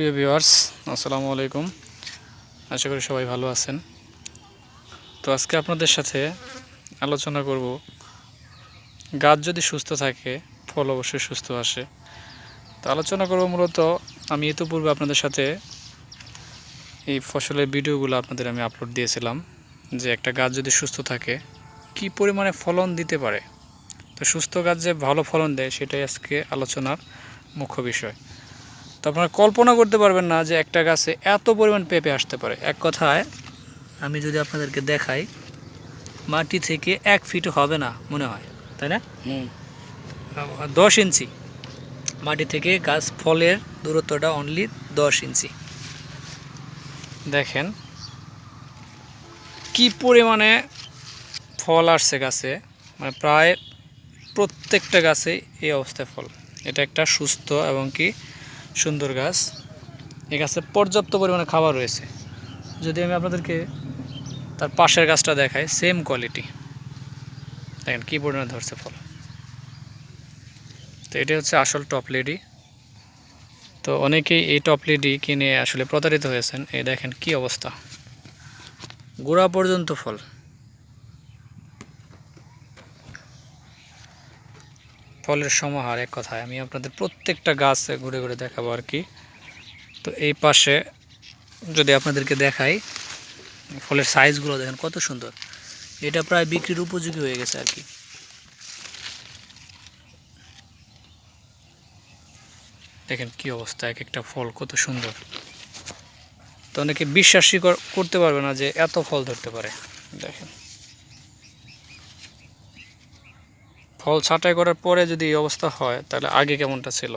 প্রিয় ভিউয়ার্স, আসসালামু আলাইকুম। আশা করি সবাই ভালো আছেন। তো আজকে আপনাদের সাথে আলোচনা করব, গাছ যদি সুস্থ থাকে, ফল অবশ্যই সুস্থ আসে। তো আলোচনা করব মূলত, আমি ইতিপূর্বে আপনাদের সাথে এই ফসলের ভিডিওগুলো আপনাদের আমি আপলোড দিয়েছিলাম, যে একটা গাছ যদি সুস্থ থাকে, কি পরিমাণে ফলন দিতে পারে? তো সুস্থ গাছ যে ভালো ফলন দেয়, সেটাই আজকে আলোচনার মুখ্য বিষয়। তো আপনারা কল্পনা করতে পারবেন না যে একটা গাছে এত পরিমাণ পেঁপে আসতে পারে। এক কথায় আমি যদি আপনাদেরকে দেখাই মাটি থেকে এক ফিট হবে না মনে হয় তাই না? দশ ইঞ্চি। মাটি থেকে গাছ ফলের দূরত্বটা অনলি দশ ইঞ্চি। দেখেন কি পরিমাণে ফল আসছে গাছে মানে প্রায় প্রত্যেকটা গাছে এই অবস্থায় ফল। এটা একটা সুস্থ এবং কি সুন্দর গাছ। এই গাছে পর্যাপ্ত পরিমাণে খাবার রয়েছে। যদি আমি আপনাদেরকে তার পাশের গাছটা দেখাই সেম কোয়ালিটি দেখেন কী পরিমাণে ধরছে ফল। তো এটা হচ্ছে আসল টপ লেডি তো অনেকেই এই টপ লেডি কিনে আসলে প্রতারিত হয়েছেন। এই দেখেন কি অবস্থা। গোড়া পর্যন্ত ফল। ফলের সমাহার এক কথায়। আমি আপনাদের প্রত্যেকটা গাছ ঘুরে ঘুরে দেখাবো আর কি। তো এই পাশে যদি আপনাদেরকে দেখাই, ফলের সাইজগুলো দেখেন কত সুন্দর। এটা প্রায় বিক্রির উপযোগী হয়ে গেছে আর কি। দেখেন কি অবস্থা, এক একটা ফল কত সুন্দর। তো অনেকে বিশ্বাসই কর- করতে পারবে না যে এত ফল ধরতে পারে। দেখেন। ফল ছাঁটাই করার পরে যদি এই অবস্থা হয়, তাহলে আগে কেমনটা ছিল?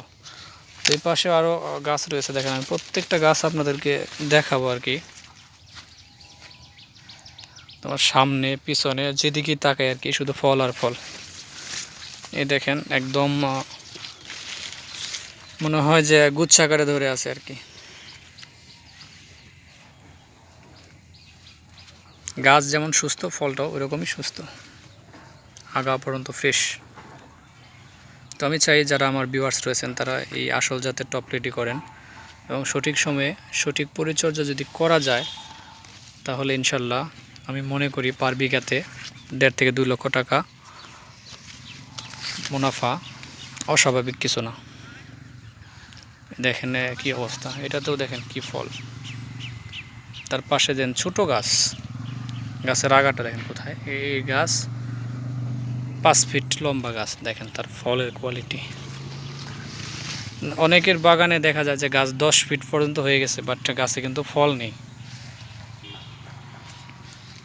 এই পাশে আরও গাছ রয়েছে, দেখেন আমি প্রত্যেকটা গাছ আপনাদেরকে দেখাবো আর কি। তোমার সামনে, পিছনে, যেদিকেই তাকাই আর কি, শুধু ফল আর ফল। এই দেখেন, একদম মনে হয় যে গুচ্ছাকারে ধরে আছে আর কি। গাছ যেমন সুস্থ, ফলটাও ওইরকমই সুস্থ। আগা পর্যন্ত ফ্রেশ তো আমি চাই যারা আমার ভিউয়ার্স রয়েছেন, তারা এই আসল জাতের টপ রেডি করেন। এবং সঠিক সময়ে সঠিক পরিচর্যা যদি করা যায়, তাহলে ইনশাল্লাহ আমি মনে করি পার বিঘাতে দেড় থেকে দুই লক্ষ টাকা মুনাফা অস্বাভাবিক কিছু না। দেখেন কি অবস্থা। এটাতেও দেখেন কি ফল। তার পাশে দেন ছোট গাছ। গাছের আগাটা দেখেন কোথায়? এই গাছ পাঁচ ফিট লম্বা গাছ, দেখেন তার ফলের কোয়ালিটি অনেকের বাগানে দেখা যায় যে গাছ দশ ফিট পর্যন্ত হয়ে গেছে বাট গাছে কিন্তু ফল নেই।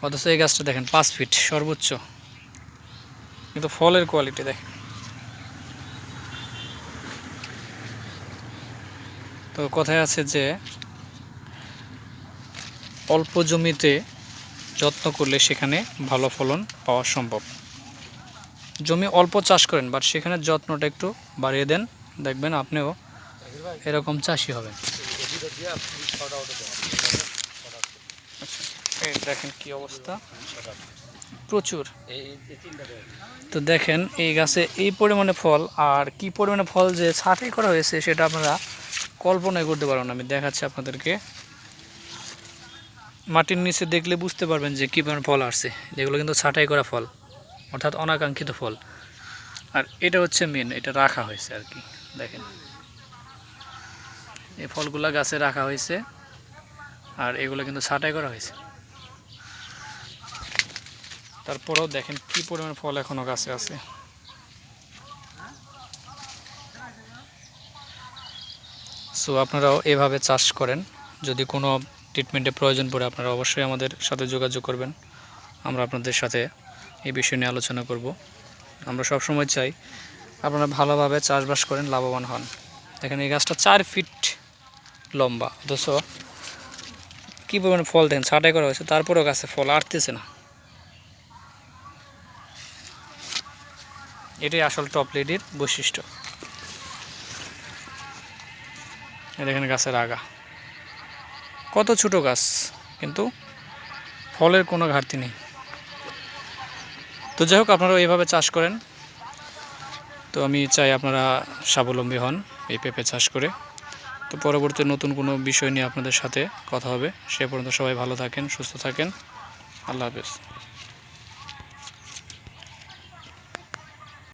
অথচ এই গাছটা দেখেন পাঁচ ফিট, সর্বোচ্চ। কিন্তু ফলের কোয়ালিটি দেখেন। তো কথায় আছে যে, অল্প জমিতে যত্ন করলে সেখানে ভালো ফলন পাওয়া সম্ভব। জমি অল্প চাষ করেন বাট সেখানে যত্নটা একটু বাড়িয়ে দেন। দেখবেন আপনিও এরকম চাষি হবেন। আচ্ছা, দেখেন কি অবস্থা। প্রচুর। তো দেখেন এই গাছে এই পরিমাণে ফল আর কি পরিমাণে ফল যে ছাঁটাই করা হয়েছে সেটা আপনারা কল্পনাই করতে পারবেন আমি দেখাচ্ছি আপনাদেরকে। মাটির নিচে দেখলে বুঝতে পারবেন যে কী পরিমাণ ফল আসছে। যেগুলো কিন্তু ছাঁটাই করা ফল। অর্থাৎ অনাকাঙ্ক্ষিত ফল। আর এটা হচ্ছে মেন এটা রাখা হয়েছে আর কি, দেখেন। এই ফলগুলা গাছে রাখা হয়েছে, আর এগুলো কিন্তু ছাঁটাই করা হয়েছে। তারপরেও দেখেন কি পরিমাণ ফল এখনও গাছে আছে। সো আপনারাও এভাবে চাষ করেন। যদি কোনো ট্রিটমেন্টের প্রয়োজন পড়ে, আপনারা অবশ্যই আমাদের সাথে যোগাযোগ করবেন। আমরা আপনাদের সাথে এই বিষয় নিয়ে আলোচনা করব। আমরা সব সময় চাই আপনারা ভালোভাবে চাষবাস করেন, লাভবান হন। দেখেন এই গাছটা চার ফিট লম্বা, অথচ কী পরিমাণে ফল দেন ছাঁটাই করা হয়েছে, তারপরেও গাছে ফল আটতেছে না। এটাই আসল টপ লেডির বৈশিষ্ট্য। দেখেন গাছের আগা। কত ছোট গাছ, কিন্তু ফলের কোনো ঘাটতি নেই। তো যাই হোক আপনারা এইভাবে চাষ করেন। তো আমি চাই আপনারা স্বাবলম্বী হন এই পেঁপে চাষ করে। তো পরবর্তী নতুন কোনো বিষয় নিয়ে আপনাদের সাথে কথা হবে। সে পর্যন্ত সবাই ভালো থাকেন, সুস্থ থাকেন। আল্লাহ হাফেজ।